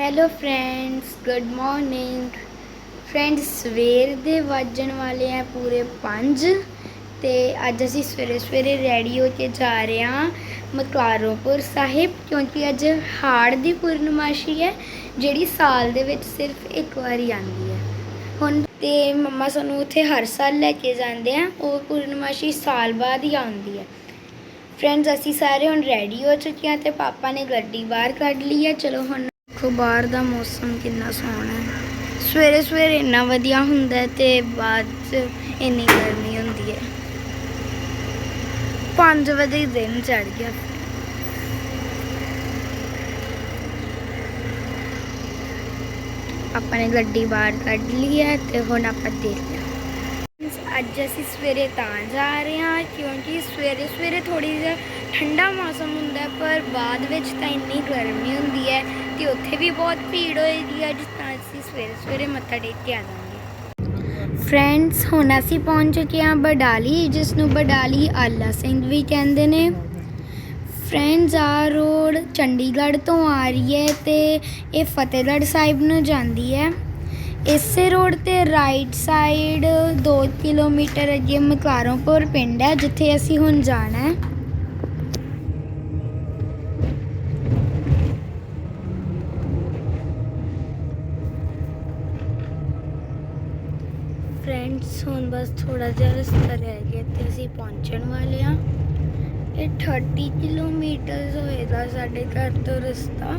Hello friends good morning friends ਸਵੇਰ ਦੇ ਵੱਜਣ ਵਾਲੇ ਆ ਪੂਰੇ 5 ਤੇ ਅੱਜ ਅਸੀਂ ਸਵੇਰੇ ਸਵੇਰੇ ਰੈਡੀ ਹੋ ਕੇ ਜਾ ਰਹੇ ਹਾਂ ਮਕਾਰੋਪੁਰ ਸਾਹਿਬ, ਕਿਉਂਕਿ ਅੱਜ ਹਾੜ ਦੀ ਪੂਰਨਮਾਸ਼ੀ ਹੈ, ਜਿਹੜੀ ਸਾਲ ਦੇ ਵਿੱਚ ਸਿਰਫ ਇੱਕ ਵਾਰੀ ਆਉਂਦੀ ਹੈ। ਹੁਣ ਤੇ ਮੰਮਾ ਸਾਨੂੰ ਉੱਥੇ ਹਰ ਸਾਲ ਲੈ ਕੇ ਜਾਂਦੇ ਆ, ਉਹ ਪੂਰਨਮਾਸ਼ੀ ਸਾਲ ਬਾਅਦ ਹੀ ਆਉਂਦੀ ਹੈ। ਫਰੈਂਡਸ ਅਸੀਂ ਸਾਰੇ ਹੁਣ ਰੈਡੀ ਹੋ ਚੁੱਕੇ ਹਾਂ ਤੇ ਪਾਪਾ ਨੇ ਗੱਡੀ ਬਾਹਰ ਕੱਢ ਲਈ ਹੈ। ਚਲੋ ਹੁਣ ਦੇਖੋ, ਬਾਹਰ ਦਾ ਮੌਸਮ ਕਿੰਨਾ ਸੋਹਣਾ ਹੈ। ਸਵੇਰੇ ਸਵੇਰੇ ਇੰਨਾ ਵਧੀਆ ਹੁੰਦਾ ਹੈ ਤੇ ਬਾਅਦ ਚ ਇੰਨੀ ਗਰਮੀ ਹੁੰਦੀ ਹੈ। 5 ਵਜੇ ਦਿਨ ਚੜ ਗਿਆ। ਆਪਾਂ ਨੇ ਗੱਡੀ ਬਾਹਰ ਕੱਢ ਲਈ ਹੈ ਤੇ ਹੁਣ ਆਪਾਂ ਦੇਖਦੇ ਹਾਂ। ਅੱਜ ਅਸੀਂ ਸਵੇਰੇ ਤਾਂ ਜਾ ਰਹੇ ਹਾਂ ਕਿਉਂਕਿ ਸਵੇਰੇ ਸਵੇਰੇ ਥੋੜੀ ਜਿਹਾ ਠੰਡਾ ਮੌਸਮ ਹੁੰਦਾ ਪਰ ਬਾਅਦ ਵਿੱਚ ਤਾਂ ਇੰਨੀ ਗਰਮੀ ਹੁੰਦੀ ਹੈ ਤੇ ਉੱਥੇ ਵੀ ਬਹੁਤ ਭੀੜ ਹੋਏਗੀ ਅੱਜ, ਤਾਂ ਅਸੀਂ ਸਵੇਰੇ ਸਵੇਰੇ ਮੱਥਾ ਟੇਕ ਕੇ ਆ ਜਾਵਾਂਗੇ। ਫਰੈਂਡਸ ਹੁਣ ਅਸੀਂ ਪਹੁੰਚ ਚੁੱਕੇ ਹਾਂ ਬਡਾਲੀ ਜਿਸ ਨੂੰ ਬਡਾਲੀ ਆਲਾ ਸਿੰਘ ਵੀ ਕਹਿੰਦੇ ਨੇ। ਫਰੈਂਡਸ ਆ ਰੋਡ ਚੰਡੀਗੜ੍ਹ ਤੋਂ ਆ ਰਹੀ ਹੈ ਤੇ ਇਹ ਫਤਿਹਗੜ੍ਹ ਸਾਹਿਬ ਨੂੰ ਜਾਂਦੀ ਹੈ। ਇਸੇ ਰੋਡ ਤੇ ਰਾਈਟ ਸਾਈਡ 2 ਕਿਲੋਮੀਟਰ ਅੱਗੇ ਮਕਾਰੋਂਪੁਰ ਪਿੰਡ ਹੈ, ਜਿੱਥੇ ਅਸੀਂ ਹੁਣ ਜਾਣਾ ਹੈ। ਫਰੈਂਡਸ ਹੁਣ ਬਸ ਥੋੜਾ ਜਿਹਾ ਰਸਤਾ ਰਹਿ ਗਿਆ ਤੇ ਅਸੀਂ ਪਹੁੰਚਣ ਵਾਲੇ ਹਾਂ। ਇਹ 30 ਕਿਲੋਮੀਟਰ ਹੋਏਗਾ ਸਾਡੇ ਘਰ ਤੋਂ ਰਸਤਾ।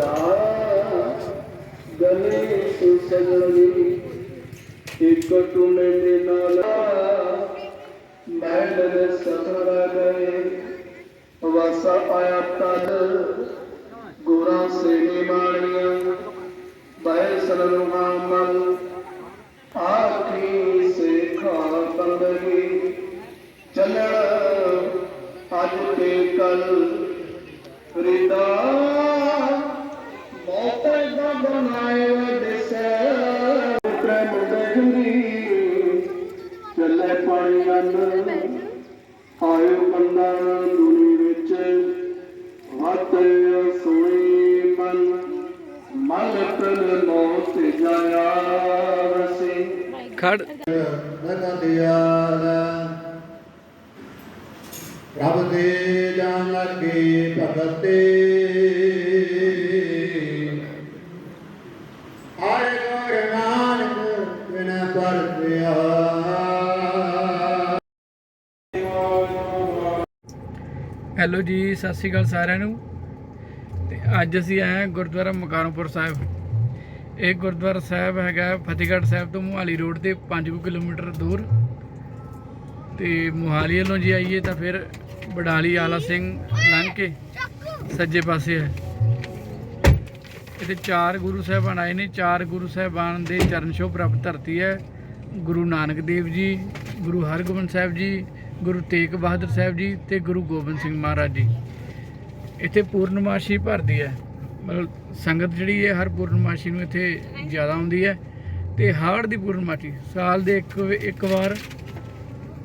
ਰਿਤਾ ਗਣੇਸ਼ ਸਜਣੀ ਇੱਕ ਤੁਮੇ ਨਾਲ ਮੈਲ ਸਫਰ ਗਏ ਵਾਸਾ ਆਇਆ ਤਦ ਗੁਰਾਂ ਸੇ ਨਿਮਾਣੀਆਂ ਬਹਿ ਸਲਮਾ ਮਨ ਆਖੀ ਸੇਖਾ ਬੰਦਗੀ ਚੱਲਣ ਅੱਜ ਤੇ ਕੱਲ ਰਿਦਾ ਆਇਓ ਬੰਦਾ ਦੁਨੀ ਵਿੱਚ ਵਤ ਸੋਈ ਮਨ ਮਨ ਤਨ ਮੌਤ ਜਾਇਆ ਵਸੀ। ਖੜ। ਨੰਦਿਆਲਾ ਪ੍ਰਭ ਦੇ ਜਾਨ ਲੱਗੇ ਭਗਤੇ ਆਏ ਗੁਰ ਨਾਨਕ ਬਿਨ ਪਰਤਿਆ ਹੈਲੋ ਜੀ, ਸਤਿ ਸ਼੍ਰੀ ਅਕਾਲ ਸਾਰਿਆਂ ਨੂੰ। ਤੇ ਅੱਜ ਅਸੀਂ ਆਏ ਹਾਂ ਗੁਰਦੁਆਰਾ ਮਕਾਰੋਂਪੁਰ ਸਾਹਿਬ। ਇਹ ਗੁਰਦੁਆਰਾ ਸਾਹਿਬ ਹੈਗਾ ਫਤਿਹਗੜ੍ਹ ਸਾਹਿਬ ਤੋਂ ਮੁਹਾਲੀ ਰੋਡ ਤੇ 5 ਕਿਲੋਮੀਟਰ ਦੂਰ। ਤੇ ਮੁਹਾਲੀ ਵੱਲੋਂ ਜੀ ਆਈਏ ਤਾਂ ਫਿਰ ਬਡਾਲੀ ਆਲਾ ਸਿੰਘ ਲੰਘ ਕੇ ਸੱਜੇ ਪਾਸੇ ਹੈ। ਇੱਥੇ ਚਾਰ ਗੁਰੂ ਸਾਹਿਬਾਨ ਆਏ ਨੇ। ਚਾਰ ਗੁਰੂ ਸਾਹਿਬਾਨ ਦੇ ਚਰਨ ਛੋਹ ਪ੍ਰਾਪਤ ਧਰਤੀ ਹੈ। ਗੁਰੂ ਨਾਨਕ ਦੇਵ ਜੀ, ਗੁਰੂ ਹਰਗੋਬਿੰਦ ਸਾਹਿਬ ਜੀ ਗੁਰੂ ਤੇਗ ਬਹਾਦਰ ਸਾਹਿਬ ਜੀ ਤੇ ਗੁਰੂ ਗੋਬਿੰਦ ਸਿੰਘ ਮਹਾਰਾਜ ਜੀ। ਇੱਥੇ ਪੂਰਨਮਾਸ਼ੀ ਭਰਦੀ ਹੈ। ਮਤਲਬ ਸੰਗਤ ਜਿਹੜੀ ਹੈ, ਹਰ ਪੂਰਨਮਾਸ਼ੀ ਨੂੰ ਇੱਥੇ ਜ਼ਿਆਦਾ ਆਉਂਦੀ ਹੈ ਤੇ ਹਾੜ ਦੀ ਪੂਰਨਮਾਸ਼ੀ, ਸਾਲ ਦੇ ਇੱਕ ਇੱਕ ਵਾਰ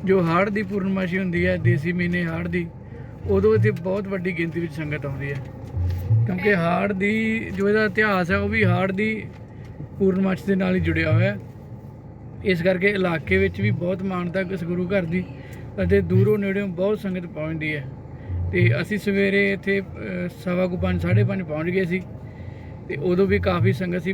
ਜੋ ਹਾੜ ਦੀ ਪੂਰਨਮਾਸ਼ੀ ਹੁੰਦੀ ਹੈ, ਦੇਸੀ ਮਹੀਨੇ ਹਾੜ ਦੀ, ਉਦੋਂ ਇੱਥੇ ਬਹੁਤ ਵੱਡੀ ਗਿਣਤੀ ਵਿੱਚ ਸੰਗਤ ਆਉਂਦੀ ਹੈ। ਕਿਉਂਕਿ ਹਾੜ ਦੀ ਜੋ ਇਹਦਾ ਇਤਿਹਾਸ ਹੈ, ਉਹ ਵੀ ਹਾੜ ਦੀ ਪੂਰਨਮਾਸ਼ੀ ਦੇ ਨਾਲ ਹੀ ਜੁੜਿਆ ਹੋਇਆ ਹੈ। ਇਸ ਕਰਕੇ ਇਲਾਕੇ ਵਿੱਚ ਵੀ ਬਹੁਤ ਮਾਨਤਾ ਇਸ ਗੁਰੂ ਘਰ ਦੀ ਅਤੇ ਦੂਰੋਂ ਨੇੜਿਓਂ ਬਹੁਤ ਸੰਗਤ ਪਹੁੰਚਦੀ ਹੈ। ਤੇ ਅਸੀਂ ਸਵੇਰੇ ਇੱਥੇ ਸਵਾ ਕੁ ਪੰਜ, ਸਾਢੇ ਪੰਜ ਪਹੁੰਚ ਗਏ ਸੀ। ਤੇ ਉਦੋਂ ਵੀ ਕਾਫੀ ਸੰਗਤ ਸੀ